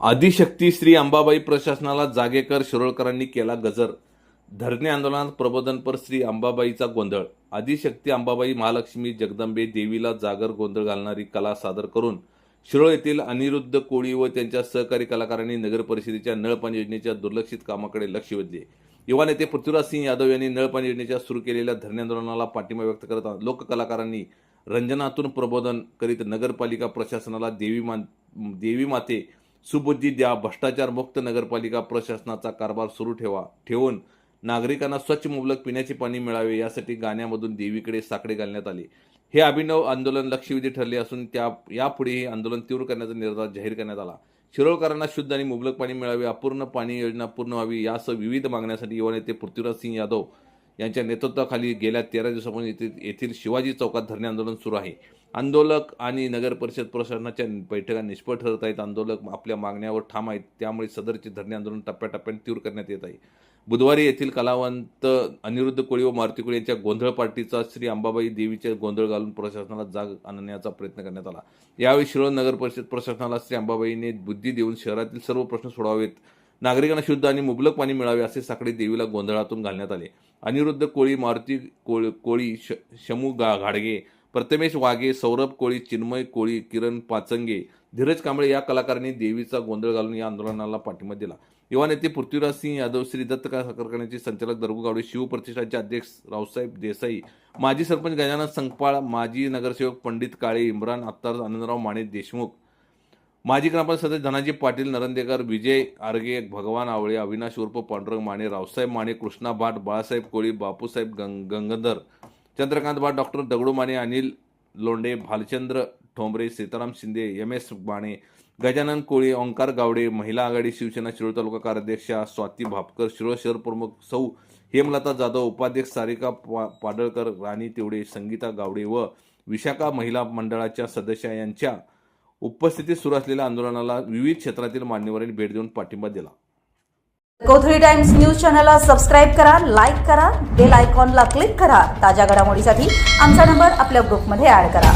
आदिशक्ती श्री अंबाबाई प्रशासनाला जागेकर शिरोळकरांनी केला गजर. धरणे आंदोलनात प्रबोधनपर श्री अंबाबाईचा गोंधळ. आदिशक्ती अंबाबाई महालक्ष्मी जगदंबे देवीला जागर गोंधळ घालणारी कला सादर करून शिरोळ येथील अनिरुद्ध कोळी व त्यांच्या सहकारी कलाकारांनी नगर परिषदेच्या नळपाणी योजनेच्या दुर्लक्षित कामाकडे लक्ष वेधले. युवा नेते पृथ्वीराज सिंह यादव यांनी नळपाणी योजनेच्या सुरू केलेल्या धरणे आंदोलनाला पाठिंबा व्यक्त करत लोककलाकारांनी रंजनातून प्रबोधन करीत नगरपालिका प्रशासनाला देवी मा देवी माते सुबुद्धी द्या भ्रष्टाचार मुक्त नगरपालिका प्रशासनाचा कारभार सुरू ठेवा ठेवून नागरिकांना स्वच्छ मुबलक पिण्याचे पाणी मिळावे यासाठी गाण्यामधून देवीकडे साकडे घालण्यात आले. हे अभिनव आंदोलन लक्षवेधी ठरले असून त्या यापुढे हे आंदोलन तीव्र करण्याचा निर्धार जाहीर करण्यात आला. शिरोळकरांना शुद्ध आणि मुबलक पाणी मिळावे अपूर्ण पाणी योजना पूर्ण व्हावी यासह विविध मागण्यासाठी युवा नेते पृथ्वीराज सिंह यादव यांच्या नेतृत्वाखाली गेल्या तेरा दिवसापासून येथील येथील शिवाजी चौकात धरणे आंदोलन सुरू आहे. आंदोलक आणि नगर परिषद प्रशासनाच्या बैठका निष्फळ ठरत आहेत. आंदोलक आपल्या मागण्यावर ठाम आहेत. त्यामुळे सदरचे धरणे आंदोलन टप्प्याटप्प्याने तीव्र करण्यात येत आहे. बुधवारी येथील कलावंत अनिरुद्ध कोळी व मारुती कोळी यांच्या गोंधळ पार्टीचा श्री अंबाबाई देवीचे गोंधळ घालून प्रशासनाला जाग आणण्याचा प्रयत्न करण्यात आला. यावेळी शिरोळ नगर परिषद प्रशासनाला श्री अंबाबाईने बुद्धी देऊन शहरातील सर्व प्रश्न सोडवावेत. नागरिकांना शुद्ध आणि मुबलक पाणी मिळावे असे साकडे देवीला गोंधळातून घालण्यात आले. अनिरुद्ध कोळी मारुती कोळ कोळी श शमू गा घाडगे प्रथमेश वाघे सौरभ कोळी चिन्मय कोळी किरण पाचंगे धीरज कांबळे या कलाकारांनी देवीचा गोंधळ घालून या आंदोलनाला पाठिंबा दिला. युवा नेते पृथ्वीराज सिंह यादव श्री दत्त कारखान्याचे संचालक दरगू गावडे शिवप्रतिष्ठानचे अध्यक्ष रावसाहेब देसाई माजी सरपंच गजानन संकपाळ माजी नगरसेवक पंडित काळे इम्रान अत्तार आनंदराव माने देशमुख माजी ग्रामपंचायत सदस्य धनाजी पाटील नरंदेकर विजय आर्गे भगवान आवळे अविनाश उर्फ पांडुरंग माने रावसाहेब माने कृष्णा भाट बाळासाहेब कोळी बापूसाहेब गंग Gangadhar Chandrakant Bhat doctor Dagadu Mane Anil Londhe Bhalchandra Thombare Sitaram Shinde M S Mane Gajanan Koli Omkar Gawade महिला आघाडी शिवसेना शिरोळ तालुका कार्याध्यक्षा स्वाती भापकर शिरोळ शहर प्रमुख सौ हेमलता जाधव उपाध्यक्ष सारिका पा पाडळकर राणी तेवडे संगीता गावडे व विशाखा महिला मंडळाच्या सदस्या यांच्या उपस्थितीत सुरू असलेल्या आंदोलनाला विविध क्षेत्रातील मान्यवरांनी भेट देऊन पाठिंबा दिला. कोथळी टाइम्स न्यूज चॅनलला सबस्क्राईब करा लाईक करा बेल आयकॉनला क्लिक करा. ताज्या घडामोडीसाठी आमचा नंबर आपल्या ग्रुपमध्ये ऍड करा.